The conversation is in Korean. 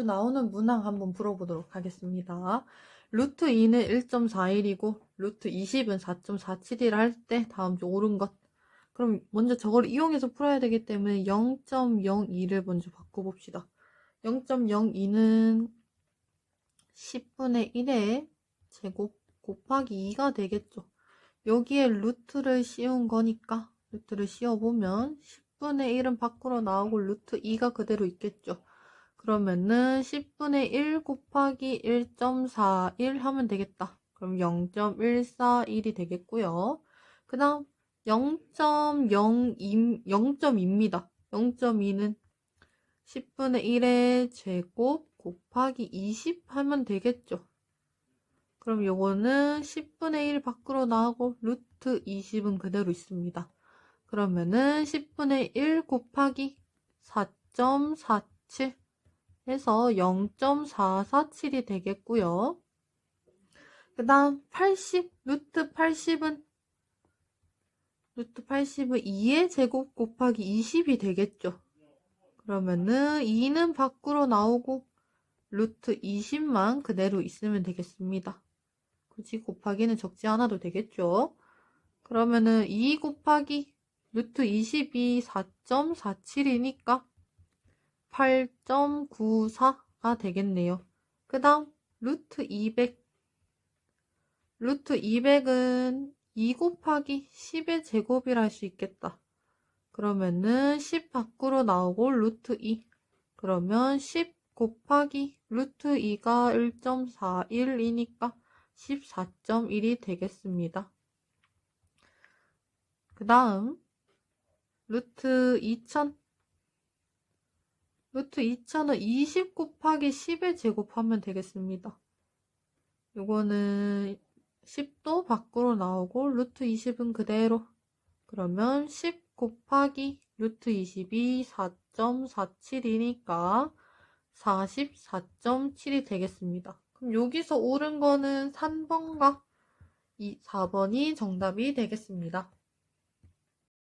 자주 나오는 문항 한번 풀어보도록 하겠습니다. 루트 2는 1.41이고 루트 20은 4.47이라 할 때 다음 주 옳은 것. 그럼 먼저 저걸 이용해서 풀어야 되기 때문에 0.02를 먼저 바꿔봅시다. 0.02는 10분의 1의 제곱 곱하기 2가 되겠죠. 여기에 루트를 씌운 거니까 루트를 씌워보면 10분의 1은 밖으로 나오고 루트 2가 그대로 있겠죠. 그러면은 10분의 1 곱하기 1.41 하면 되겠다. 그럼 0.141이 되겠고요. 그 다음 0.02, 0.2입니다. 0.2는 10분의 1의 제곱 곱하기 20 하면 되겠죠. 그럼 요거는 10분의 1 밖으로 나오고 루트 20은 그대로 있습니다. 그러면은 10분의 1 곱하기 4.47 해서 0.447이 되겠고요. 그 다음 80, 루트 80은 루트 80은 2의 제곱 곱하기 20이 되겠죠. 그러면은 2는 밖으로 나오고 루트 20만 그대로 있으면 되겠습니다. 굳이 곱하기는 적지 않아도 되겠죠. 그러면은 2 곱하기 루트 20이 4.47이니까 8.94가 되겠네요. 그 다음 루트 200 루트 200은 2 곱하기 10의 제곱이라 할 수 있겠다. 그러면은 10 밖으로 나오고 루트 2 그러면 10 곱하기 루트 2가 1.41이니까 14.1이 되겠습니다. 그 다음 루트 2000 루트 2000은 20 곱하기 10의 제곱하면 되겠습니다. 이거는 10도 밖으로 나오고 루트 20은 그대로 그러면 10 곱하기 루트 20이 4.47이니까 44.7이 되겠습니다. 그럼 여기서 옳은 거는 3번과 4번이 정답이 되겠습니다.